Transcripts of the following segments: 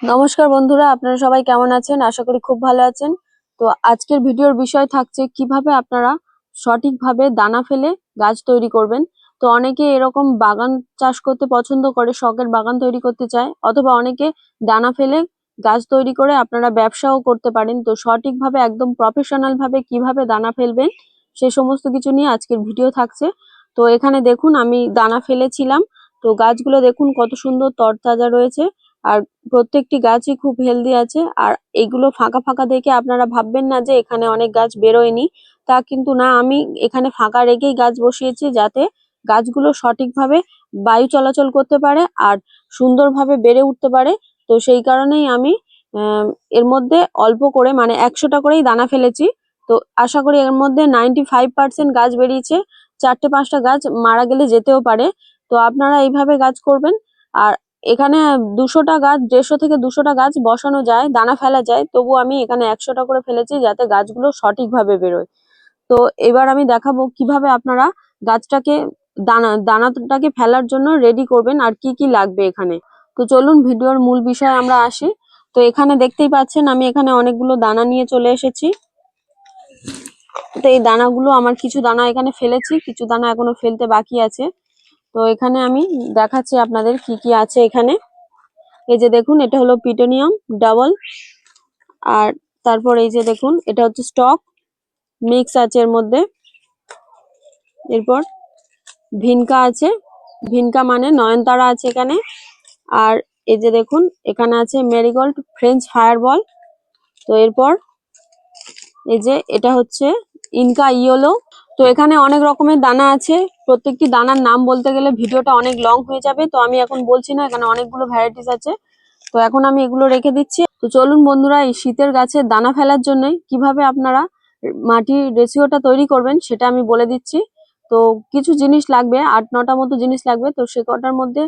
নমস্কার বন্ধুরা, আপনারা সবাই কেমন আছেন? আশা করি খুব ভালো আছেন। তো আজকের ভিডিওর বিষয় থাকছে কীভাবে আপনারা সঠিকভাবে দানা ফেলে গাছ তৈরি করবেন। তো অনেকে এরকম বাগান চাষ করতে পছন্দ করে, শখের বাগান তৈরি করতে চায়, অথবা অনেকে দানা ফেলে গাছ তৈরি করে আপনারা ব্যবসাও করতে পারেন। তো সঠিকভাবে, একদম প্রফেশনাল ভাবে কীভাবে দানা ফেলবেন, সে সমস্ত কিছু নিয়ে আজকের ভিডিও থাকছে। তো এখানে দেখুন, আমি দানা ফেলেছিলাম। তো গাছগুলো দেখুন কত সুন্দর তরতাজা রয়েছে। আর প্রত্যেকটি গাছই খুব হেলদি আছে। আর এগুলো ফাঁকা ফাঁকা দেখে আপনারা ভাববেন না যে এখানে অনেক গাছ বেরোয়নি। তা কিন্তু না, আমি এখানে ফাঁকা রেখেই গাছ বসিয়েছি যাতে গাছগুলো সঠিকভাবে বায়ু চলাচল করতে পারে আর সুন্দরভাবে বেড়ে উঠতে পারে। তো সেই কারণেই আমি এর মধ্যে অল্প করে মানে একশোটা করেই দানা ফেলেছি। তো আশা করি এর মধ্যে নাইনটি ফাইভ পার্সেন্ট গাছ বেরিয়েছে। চারটে পাঁচটা গাছ মারা গেলে যেতেও পারে। তো আপনারা এইভাবে গাছ করবেন। আর এখানে দুশোটা গাছ, দেড়শো থেকে দুশোটা গাছ বসানো যায়, দানা ফেলা যায়। তবু আমি এখানে একশোটা করে ফেলেছি যাতে গাছগুলো সঠিকভাবে বেরোয়। তো এবার আমি দেখাবো কীভাবে আপনারা গাছটাকে, দানা, দানাটাকে ফেলার জন্য রেডি করবেন আর কি কি লাগবে এখানে। তো চলুন ভিডিওর মূল বিষয়ে আমরা আসি। তো এখানে দেখতেই পাচ্ছেন আমি এখানে অনেকগুলো দানা নিয়ে চলে এসেছি। তো এই দানাগুলো, আমার কিছু দানা এখানে ফেলেছি, কিছু দানা এখনও ফেলতে বাকি আছে। তো এখানে আমি দেখাচ্ছি আপনাদের কি কি আছে এখানে। এই যে দেখুন, এটা হলো পিটোনিয়াম, ডাবল। আর তারপর এই যে দেখুন, এটা হচ্ছে স্টক, মিক্স আছে এর মধ্যে। এরপর ভিনকা আছে। ভিনকা মানে নয়নতারা আছে এখানে। আর এই যে দেখুন, এখানে আছে মেরিগোল্ড, ফ্রেঞ্চ ফায়ারবল। তো এরপর এই যে, এটা হচ্ছে ইনকা ইয়োলো। তো এখানে অনেক রকমের দানা আছে। প্রত্যেকটি দানার নাম বলতে গেলে ভিডিওটা অনেক লং হয়ে যাবে, তো আমি এখন বলছি না, এখানে অনেকগুলো ভ্যারাইটিস আছে। তো এখন আমি এগুলো রেখে দিচ্ছি। তো চলুন বন্ধুরা, এই শীতের গাছে দানা ফেলার জন্য কীভাবে আপনারা মাটির রেশিওটা তৈরি করবেন সেটা আমি বলে দিচ্ছি। তো কিছু জিনিস লাগবে, আট নটা মতো জিনিস লাগবে, তো সে কটার মধ্যে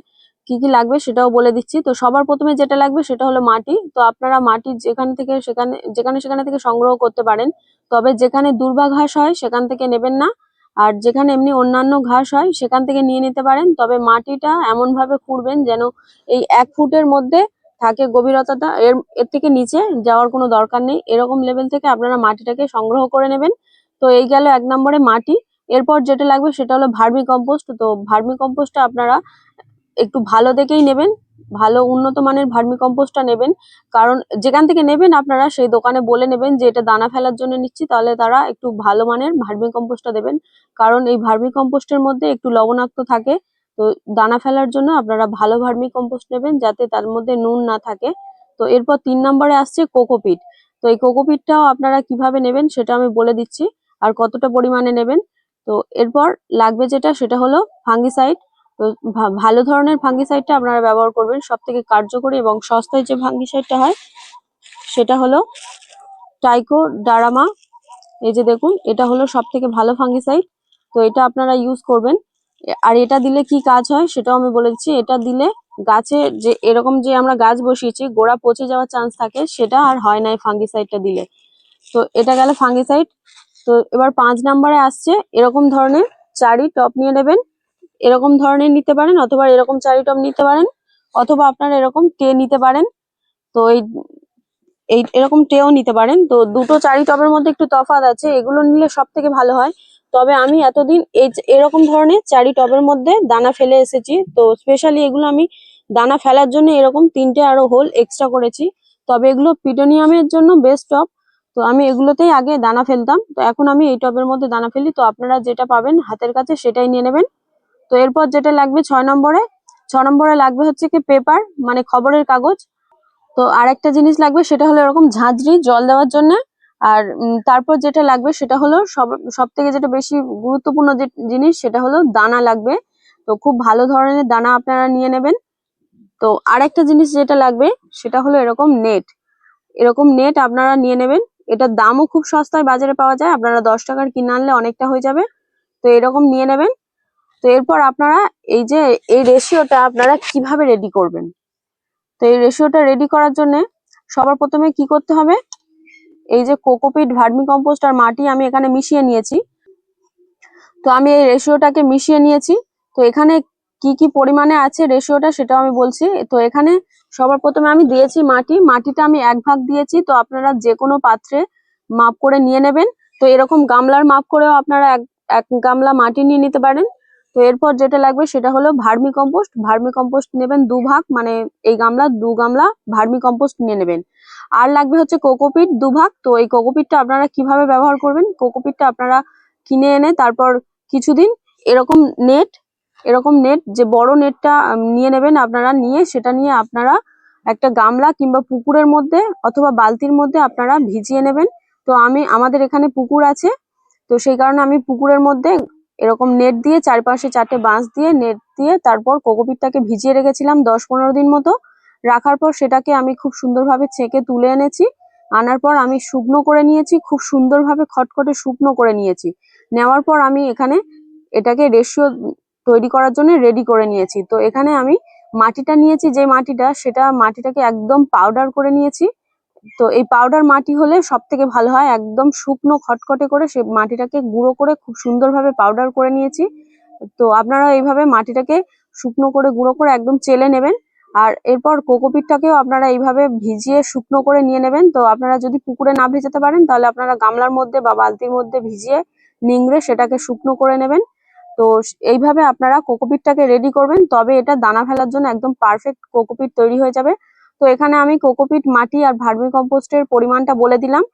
কি কি লাগবে সেটাও বলে দিচ্ছি। তো সবার প্রথমে যেটা লাগবে সেটা হলো মাটি। তো আপনারা মাটি যেখান থেকে সেখানে, যেখানে সেখানে থেকে সংগ্রহ করতে পারেন। তবে যেখানে দুর্বা ঘাস হয় সেখান থেকে নেবেন না। আর যেখানে এমনি অন্যান্য ঘাস হয় সেখান থেকে নিয়ে নিতে পারেন। তবে মাটিটা এমন ভাবে খুঁড়বেন যেন এই এক ফুটের মধ্যে থাকে গভীরতাটা। এর এর থেকে নিচে যাওয়ার কোনো দরকার নেই। এরকম লেভেল থেকে আপনারা মাটিটাকে সংগ্রহ করে নেবেন। তো এই গেল এক নম্বরে মাটি। এরপর যেটা লাগবে সেটা হলো ভার্মি কম্পোস্ট। তো ভার্মি কম্পোস্টটা আপনারা একটু ভালো দেখেই নেবেন, ভালো উন্নত মানের ভার্মি কম্পোস্টটা নেবেন। কারণ যেখান থেকে নেবেন আপনারা সেই দোকানে বলে নেবেন যে এটা দানা ফেলার জন্য নিচ্ছি, তাহলে তারা একটু ভালো মানের ভার্মি কম্পোস্টটা দেবেন। কারণ এই ভার্মি কম্পোস্টের মধ্যে একটু লবণাক্ত থাকে, তো দানা ফেলার জন্য আপনারা ভালো ভার্মি কম্পোস্ট নেবেন যাতে তার মধ্যে নুন না থাকে। তো এরপর তিন নম্বরে আসছে কোকোপিট তো এই কোকোপিটটাও আপনারা কীভাবে নেবেন সেটা আমি বলে দিচ্ছি, আর কতটা পরিমাণে নেবেন। তো এরপর লাগবে যেটা, সেটা হলো ফাঙ্গিসাইড। তো ভালো ধরনের ফাঙ্গিসাইডটা আপনারা ব্যবহার করবেন। সব থেকে কার্যকরী এবং সস্তায় যে ফাঙ্গিসাইডটা হয়, সেটা হলো টাইকো ডারামা এই যে দেখুন, এটা হলো সব থেকে ভালো ফাঙ্গিসাইড তো এটা আপনারা ইউজ করবেন। আর এটা দিলে কি কাজ হয়, সেটাও আমি বলে দিচ্ছি। এটা দিলে গাছে যে, এরকম যে আমরা গাছ বসিয়েছি, গোড়া পচে যাওয়ার চান্স থাকে, সেটা আর হয় না এই ফাঙ্গিসাইডটা দিলে। তো এটা গেল ফাঙ্গিসাইড তো এবার পাঁচ নাম্বারে আসছে, এরকম ধরনের চারি টপ নিয়ে নেবেন। এরকম ধরনের নিতে পারেন, অথবা এরকম চারি টপ নিতে পারেন, অথবা আপনারা এরকম টে নিতে পারেন। তো এই এই এরকম টেও নিতে পারেন। তো দুটো চারি টবের মধ্যে একটু তফাৎ আছে, এগুলো নিলে সব থেকে ভালো হয়। তবে আমি এতদিন এই এরকম ধরনের চারি টবের মধ্যে দানা ফেলে এসেছি। তো স্পেশালি এগুলো আমি দানা ফেলার জন্য এরকম তিনটে আরও হোল এক্সট্রা করেছি। তবে এগুলো পিটোনিয়ামের জন্য বেস্ট টপ তো আমি এগুলোতেই আগে দানা ফেলতাম। তো এখন আমি এই টবের মধ্যে দানা ফেলি। তো আপনারা যেটা পাবেন হাতের কাছে সেটাই নিয়ে নেবেন। তো এরপর যেটা লাগবে ছয় নম্বরে ছ নম্বরে লাগবে হচ্ছে কি পেপার মানে খবরের কাগজ। তো আরেকটা জিনিস লাগবে, সেটা হলো এরকম ঝাঁঝরি জল দেওয়ার জন্য। আর তারপর যেটা লাগবে, সেটা হলো সব সব থেকে যেটা বেশি গুরুত্বপূর্ণ যে জিনিস, সেটা হলো দানা লাগবে। তো খুব ভালো ধরনের দানা আপনারা নিয়ে নেবেন। তো আরেকটা জিনিস যেটা লাগবে, সেটা হলো এরকম নেট এরকম নেট আপনারা নিয়ে নেবেন। এটার দামও খুব সস্তায় বাজারে পাওয়া যায়। আপনারা দশ টাকার কিনে আনলে অনেকটা হয়ে যাবে। তো এরকম নিয়ে নেবেন। তো এরপর আপনারা এই যে এই রেশিওটা আপনারা কীভাবে রেডি করবেন? তো এই রেশিওটা রেডি করার জন্য সবার প্রথমে কি করতে হবে? এই যে কোকোপিট ভার্মি কম্পোস্ট আর মাটি আমি এখানে মিশিয়ে নিয়েছি। তো আমি এই রেশিওটাকে মিশিয়ে নিয়েছি। তো এখানে কি কি পরিমাণে আছে রেশিওটা সেটাও আমি বলছি। তো এখানে সবার প্রথমে আমি দিয়েছি মাটি। মাটিটা আমি এক ভাগ দিয়েছি। তো আপনারা যে কোনো পাত্রে মাপ করে নিয়ে নেবেন। তো এরকম গামলার মাপ করেও আপনারা এক এক গামলা মাটি নিয়ে নিতে পারেন। তো এরপর যেটা লাগবে সেটা হলো ভার্মি কম্পোস্ট ভার্মি কম্পোস্ট নেবেন দু ভাগ মানে এই গামলা, দু গামলা ভার্মি কম্পোস্ট নিয়ে নেবেন। আর লাগবে হচ্ছে কোকোপিট দু ভাগ। তো এই কোকোপিটটা আপনারা কীভাবে ব্যবহার করবেন? কোকোপিটটা আপনারা কিনে এনে তারপর কিছুদিন এরকম নেট এরকম নেট, যে বড় নেটটা নিয়ে নেবেন আপনারা নিয়ে, সেটা নিয়ে আপনারা একটা গামলা কিংবা পুকুরের মধ্যে অথবা বালতির মধ্যে আপনারা ভিজিয়ে নেবেন। তো আমি, আমাদের এখানে পুকুর আছে। তো সেই কারণে আমি পুকুরের মধ্যে এরকম নেট দিয়ে চারপাশে চারটে বাঁশ দিয়ে নেট দিয়ে তারপর কোকোপিটটাকে ভিজিয়ে রেখেছিলাম দশ পনেরো দিন মতো। রাখার পর সেটাকে আমি খুব সুন্দরভাবে ছেঁকে তুলে এনেছি। আনার পর আমি শুকনো করে নিয়েছি, খুব সুন্দরভাবে খটখটে শুকনো করে নিয়েছি। নেওয়ার পর আমি এখানে এটাকে রেশিও তৈরি করার জন্য রেডি করে নিয়েছি। তো এখানে আমি মাটিটা নিয়েছি, যে মাটিটা সেটা মাটিটাকে একদম পাউডার করে নিয়েছি। তো এই পাউডার মাটি হলে সব থেকে ভালো হয়, একদম শুকনো খটখটে করে সে মাটিটাকে গুঁড়ো করে খুব সুন্দরভাবে পাউডার করে নিয়েছি। তো আপনারা এইভাবে মাটিটাকে শুকনো করে গুঁড়ো করে একদম চেলে নেবেন। আর এরপর কোকোপিটটাকেও আপনারা এইভাবে ভিজিয়ে শুকনো করে নিয়ে নেবেন। তো আপনারা যদি পুকুরে না ভেজাতে পারেন, তাহলে আপনারা গামলার মধ্যে বা বালতির মধ্যে ভিজিয়ে নিংড়ে সেটাকে শুকনো করে নেবেন। তো এইভাবে আপনারা কোকোপিটটাকে রেডি করবেন, তবে এটা দানা ফেলার জন্য একদম পারফেক্ট কোকোপিট তৈরি হয়ে যাবে। তো এখানে আমি কোকোপিট মাটি আর ভার্মি কম্পোস্টের পরিমাণটা বলে দিলাম।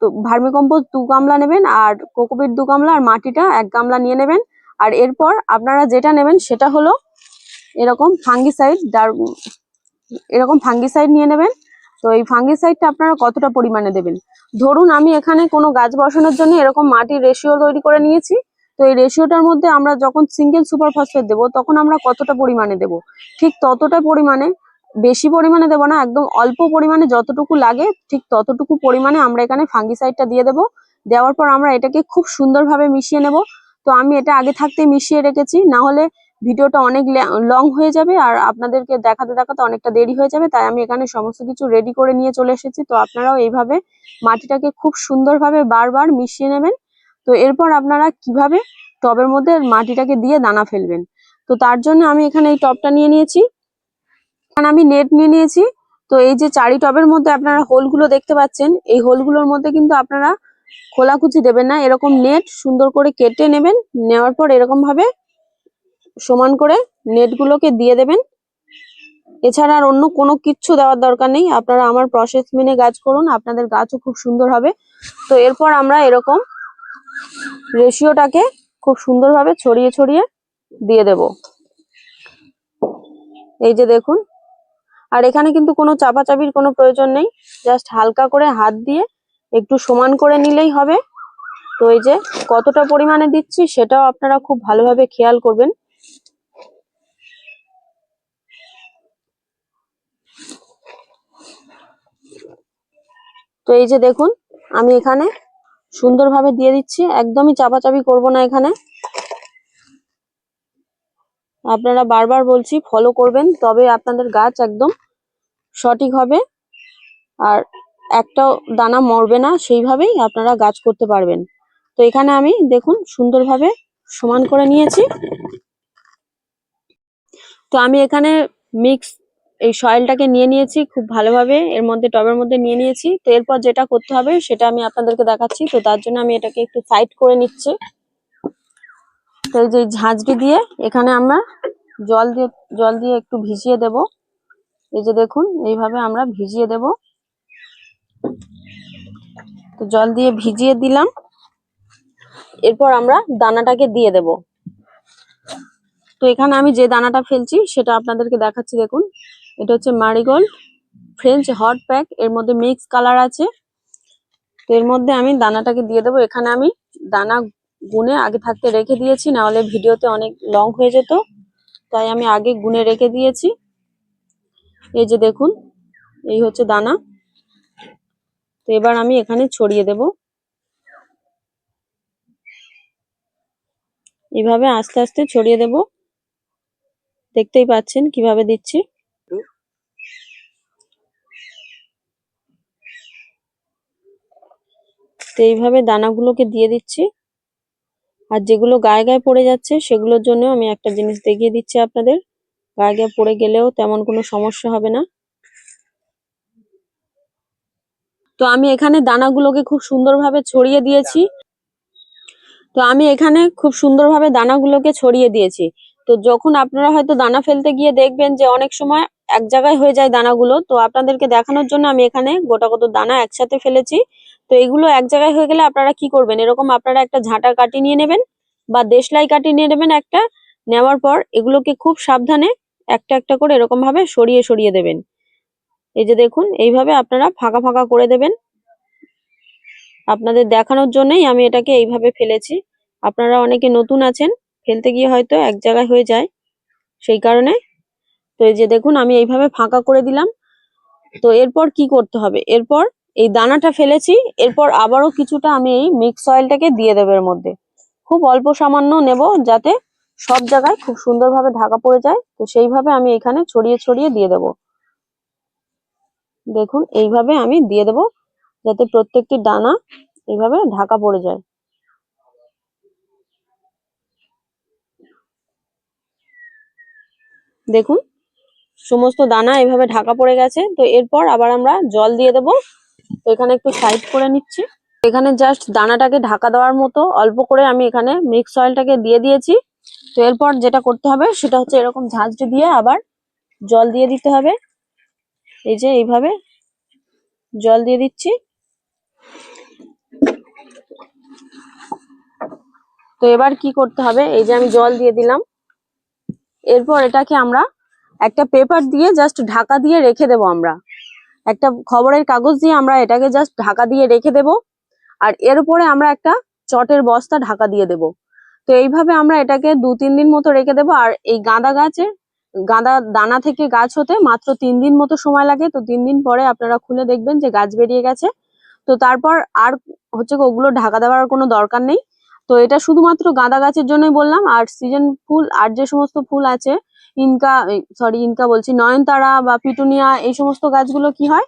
তো ভার্মি কম্পোস্ট দু গামলা নেবেন আর কোকোপিট দু গামলা আর মাটিটা এক গামলা নিয়ে নেবেন। আর এরপর আপনারা যেটা নেবেন সেটা হলো এরকম ফাঙ্গিসাইড এরকম ফাঙ্গিসাইড নিয়ে নেবেন। তো এই ফাঙ্গিসাইডটা আপনারা কতটা পরিমাণে দেবেন? ধরুন আমি এখানে কোনো গাছ বসানোর জন্য এরকম মাটির রেশিও তৈরি করে নিয়েছি। তো এই রেশিওটার মধ্যে আমরা যখন সিঙ্গেল সুপার ফসফেট দেবো তখন আমরা কতটা পরিমাণে দেব? ঠিক ততটা পরিমাণে বেশি পরিমাণে দেবো না, একদম অল্প পরিমাণে যতটুকু লাগে, ঠিক ততটুকু পরিমাণে আমরা এখানে ফাঙ্গিসাইডটা দিয়ে দেবো। দেওয়ার পর আমরা এটাকে খুব সুন্দরভাবে মিশিয়ে নেব। তো আমি এটা আগে থাকতে মিশিয়ে রেখেছি, না হলে ভিডিওটা অনেক লং হয়ে যাবে আর আপনাদেরকে দেখাতে দেখাতে অনেকটা দেরি হয়ে যাবে, তাই আমি এখানে সমস্ত কিছু রেডি করে নিয়ে চলে এসেছি। তো আপনারাও এইভাবে মাটিটাকে খুব সুন্দরভাবে বারবার মিশিয়ে নেবেন। তো এরপর আপনারা কীভাবে টবের মধ্যে মাটিটাকে দিয়ে দানা ফেলবেন। তো তার জন্য আমি এখানে এই টবটা নিয়ে নিয়েছি। আমি নেট নিয়ে নিয়েছি। তো এই যে চারি টবের মধ্যে আপনারা হোলগুলো দেখতে পাচ্ছেন, এই হোলগুলোর মধ্যে কিন্তু আপনারা খোলাকুচি দেবেন না। এরকম নেট সুন্দর করে কেটে নেবেন, নেওয়ার পর এরকম ভাবে সমান করে নেটগুলোকে দিয়ে দেবেন। এছাড়া আর অন্য কোনো কিচ্ছু দেওয়ার দরকার নেই। আপনারা আমার প্রসেস মেনে গাছ করুন, আপনাদের গাছও খুব সুন্দর হবে। তো এরপর আমরা এরকম রেশিওটাকে খুব সুন্দরভাবে ছড়িয়ে ছড়িয়ে দিয়ে দেব। এই যে দেখুন আর এখানে কিন্তু কোনো চাপাচাপির কোনো প্রয়োজন নেই। জাস্ট হালকা করে হাত দিয়ে একটু সমান করে নিলেই হবে। তো এই যে কতটা পরিমাণে দিচ্ছি সেটাও আপনারা খুব ভালোভাবে খেয়াল করবেন। তো এই যে দেখুন, আমি এখানে সুন্দরভাবে দিয়ে দিচ্ছি। একদমই চাপাচাপি করব না এখানে। আপনারা বারবার বলছি ফলো করবেন, তবে আপনাদের গাছ একদম সঠিক হবে। আর একটাও দানা মরবে না, সেইভাবেই আপনারা গাছ করতে পারবেন। তো এখানে আমি দেখুন, সুন্দরভাবে সমান করে নিয়েছি। তো আমি এখানে মিক্স এই সয়েলটাকে নিয়ে নিয়েছি খুব ভালোভাবে, এর মধ্যে, টবের মধ্যে নিয়ে নিয়েছি। তো এরপর যেটা করতে হবে, সেটা আমি আপনাদেরকে দেখাচ্ছি। তো তার জন্য আমি এটাকে একটু সাইড করে নিচ্ছি। এই যে ঝাঁঝরি দিয়ে এখানে আমরা জল দিয়ে জল দিয়ে একটু ভিজিয়ে দেব। এই যে দেখুন, এইভাবে আমরা ভিজিয়ে দেব। তো জল দিয়ে ভিজিয়ে দিলাম। এরপর আমরা দানাটাকে দিয়ে দেব। তো এখানে আমি যে দানাটা ফেলছি, সেটা আপনাদেরকে দেখাচ্ছি, দেখুন। এটা হচ্ছে মারিগোল্ড ফ্রেঞ্চ হট প্যাক। এর মধ্যে মিক্স কালার আছে। তো এর মধ্যে আমি দানাটাকে দিয়ে দেবো। এখানে আমি দানা গুনে আগে থাকতে রেখে দিয়েছি না হলে ভিডিওতে অনেক লং হয়ে যেত। তাই আমি আগে গুনে রেখে দিয়েছি। এই যে দেখুন, এই হচ্ছে দানা। তো এবার আমি এখানে ছড়িয়ে দেব। এভাবে আস্তে আস্তে ছড়িয়ে দেব। দেখতেই পাচ্ছেন কীভাবে দিচ্ছি। তো এইভাবে দানাগুলোকে দিয়ে দিচ্ছি। আর যেগুলো গায়ে গায়ে পড়ে যাচ্ছে, সেগুলোর জন্য আমি একটা জিনিস দেখিয়ে দিচ্ছি আপনাদের। গায়ে গায়ে পড়ে গেলেও তেমন কোনো সমস্যা হবে না। তো আমি এখানে দানাগুলোকে খুব সুন্দরভাবে ছড়িয়ে দিয়েছি। তো আমি এখানে খুব সুন্দরভাবে দানাগুলোকে ছড়িয়ে দিয়েছি। তো যখন আপনারা হয়তো দানা ফেলতে গিয়ে দেখবেন যে অনেক সময় এক জায়গায় হয়ে যায় দানাগুলো, তো আপনাদেরকে দেখানোর জন্য আমি এখানে গোটা কত দানা একসাথে ফেলেছি। তো এগুলো এক জায়গায় হয়ে গেলে আপনারা কি করবেন? এরকম আপনারা একটা ঝাঁটা কাটি নিয়ে নেবেন বা দেশলাই কাটি নিয়ে নেবেন একটা, নেওয়ার পর এগুলোকে খুব সাবধানে একটা একটা করে এরকম ভাবে সরিয়ে সরিয়ে দেবেন। এই যে দেখুন, এইভাবে আপনারা ফাঁকা ফাঁকা করে দেবেন। আপনাদের দেখানোর জন্যই আমি এটাকে এইভাবে ফেলেছি। আপনারা অনেকে নতুন আছেন, ফেলতে গিয়ে হয়তো এক জায়গায় হয়ে যায় সেই কারণে। তো এই যে দেখুন, আমি এইভাবে ফাঁকা করে দিলাম। তো এরপর কি করতে হবে? এরপর এই দানাটা ফেলেছি, এরপর আবারও কিছুটা আমি এই মিক্স অয়েলটাকে দিয়ে দেবো এর মধ্যে। খুব অল্প সামান্য নেব যাতে সব জায়গায় খুব সুন্দরভাবে ঢাকা পড়ে যায়। তো সেইভাবে আমি এখানে ছড়িয়ে ছড়িয়ে দিয়ে দেব। দেখুন, এইভাবে আমি দিয়ে দেব যাতে প্রত্যেকটি দানা এইভাবে ঢাকা পড়ে যায়। দেখুন, সমস্ত দানা এভাবে ঢাকা পড়ে গেছে। তো এরপর আবার আমরা জল দিয়ে দেব। এখানে একটু সাইড করে নিচ্ছি। এখানে জাস্ট দানাটাকে ঢাকা দেওয়ার মতো অল্প করে আমি এখানে মিক্স অয়েলটাকে দিয়ে দিয়েছি। তো এরপর যেটা করতে হবে সেটা হচ্ছে এরকম ঝাঁঝরি দিয়ে আবার জল দিয়ে দিতে হবে। এই যে এইভাবে জল দিয়ে দিচ্ছি। তো এবার কি করতে হবে? এই যে আমি জল দিয়ে দিলাম। এরপর এটাকে আমরা একটা পেপার দিয়ে জাস্ট ঢাকা দিয়ে রেখে দেব আমরা। একটা খবরের কাগজ দিয়ে আমরা এটাকে জাস্ট ঢাকা দিয়ে রেখে দেব। আর এর উপরে আমরা একটা চটের বস্তা ঢাকা দিয়ে দেব। তো এইভাবে আমরা এটাকে দু তিন দিন মতো রেখে দেব। আর এই গাঁদা গাছের, গাঁদা দানা থেকে গাছ হতে মাত্র তিন দিন মতো সময় লাগে। তো তিন দিন পরে আপনারা খুলে দেখবেন যে গাছ বেরিয়ে গেছে। তো তারপর আর হচ্ছে ওগুলো ঢাকা দেওয়ার কোনো দরকার নেই। তো এটা শুধুমাত্র গাঁদা গাছের জন্যই বললাম। আর সিজন ফুল আর যে সমস্ত ফুল আছে ইনকা সরি ইনকা বলছি, নয়নতারা বা পিটুনিয়া, এই সমস্ত গাছগুলো কি হয়?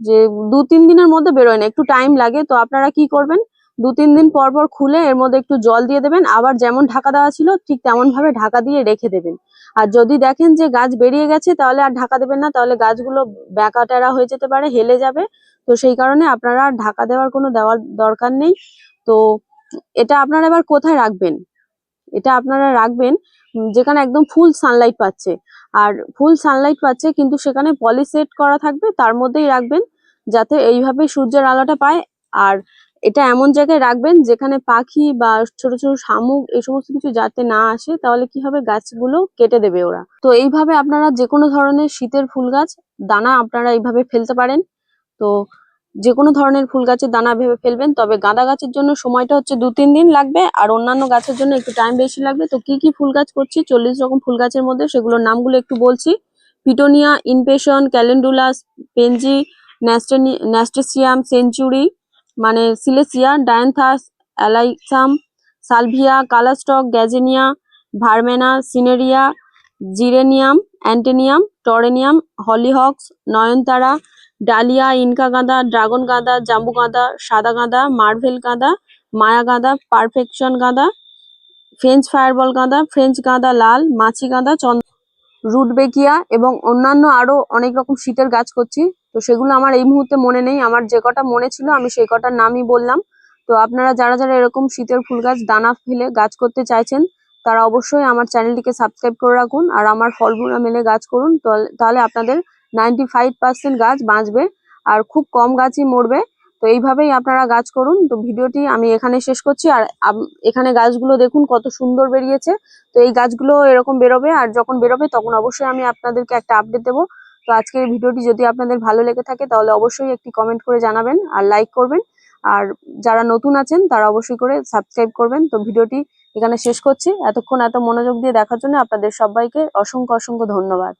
যে দু তিন দিনের মধ্যে বেরোয় না, একটু টাইম লাগে, তো আপনারা কি করবেন? দু তিন দিন পর পর খুলে এর মধ্যে একটু জল দিয়ে দেবেন, আবার যেমন ঢাকা দেওয়া ছিল, ঠিক তেমন ভাবে ঢাকা দিয়ে রেখে দেবেন। আর যদি দেখেন যে গাছ বেরিয়ে গেছে, তাহলে আর ঢাকা দেবেন না, তাহলে গাছগুলো ব্যাকা টেরা হয়ে যেতে পারে, হেলে যাবে। তো সেই কারণে আপনারা ঢাকা দেওয়ার কোনো দেওয়ার দরকার নেই। তো এটা আপনারা এবার কোথায় রাখবেন? এটা আপনারা রাখবেন যেখানে একদম ফুল সানলাইট পাচ্ছে। আর ফুল সানলাইট পাচ্ছে কিন্তু সেখানে পলি সেট করা থাকবে, তার মধ্যেই রাখবেন, যাতে এইভাবে সূর্যের আলোটা পায়। আর এটা এমন জায়গায় রাখবেন, যেখানে পাখি বা ছোট ছোট শামুক এই সমস্ত কিছু যাতে না আসে, তাহলে কি হবে, গাছগুলো কেটে দেবে ওরা। তো এইভাবে আপনারা যে কোনো ধরনের শীতের ফুল গাছ, দানা আপনারা এইভাবে ফেলতে পারেন। তো যে কোনো ধরনের ফুল গাছের দানা ভেবে ফেলবেন, তবে গাঁদা গাছের জন্য সময়টা হচ্ছে দু তিন দিন লাগবে, আর অন্যান্য গাছের জন্য একটু টাইম বেশি লাগবে। তো কি কি ফুল গাছ করছি? চল্লিশ রকম ফুল গাছের মধ্যে সেগুলোর নামগুলো একটু বলছি। Petunia impatiens calendulas pansy nasturtium centaury মানে celosia dianthus alyssum salvia কালাস্টক gazania verbena cineraria geranium antirrhinum torenia hollyhocks নয়নতারা ডালিয়া, ইনকা গাঁদা, ড্রাগন গাঁদা, জাম্বু গাঁদা, সাদা গাঁদা, মার্ভেল গাঁদা, মায়া গাঁদা, পারফেকশন গাঁদা, ফ্রেঞ্চ ফায়ারবল গাঁদা, ফ্রেঞ্চ গাঁদা, লাল, মাছি গাঁদা চন্দ রুটবেকিয়া এবং অন্যান্য আরও অনেক রকম শীতের গাছ করছি। তো সেগুলো আমার এই মুহূর্তে মনে নেই। আমার যে কটা মনে ছিল, আমি সেই কটার নামই বললাম। তো আপনারা যারা যারা এরকম শীতের ফুল গাছ, দানা ফেলে গাছ করতে চাইছেন, তারা অবশ্যই আমার চ্যানেলটিকে সাবস্ক্রাইব করে রাখুন। আর আমার ফলগুলো মেলে গাছ করুন। তাহলে- তাহলে আপনাদের নাইনটি ফাইভ পার্সেন্ট গাছ বাঁচবে আর খুব কম গাছই মরবে। তো এইভাবেই আপনারা গাছ করুন। তো ভিডিওটি আমি এখানে শেষ করছি। আর এখানে গাছগুলো দেখুন কত সুন্দর বেরিয়েছে। তো এই গাছগুলো এরকম বেরোবে আর যখন বেরোবে তখন অবশ্যই আমি আপনাদেরকে একটা আপডেট দেবো। তো আজকের ভিডিওটি যদি আপনাদের ভালো লেগে থাকে তাহলে অবশ্যই একটি কমেন্ট করে জানাবেন আর লাইক করবেন। আর যারা নতুন আছেন তারা অবশ্যই করে সাবস্ক্রাইব করবেন। তো ভিডিওটি এখানে শেষ করছি। এতক্ষণ এত মনোযোগ দিয়ে দেখার জন্য আপনাদের সবাইকে অসংখ্য অসংখ্য ধন্যবাদ।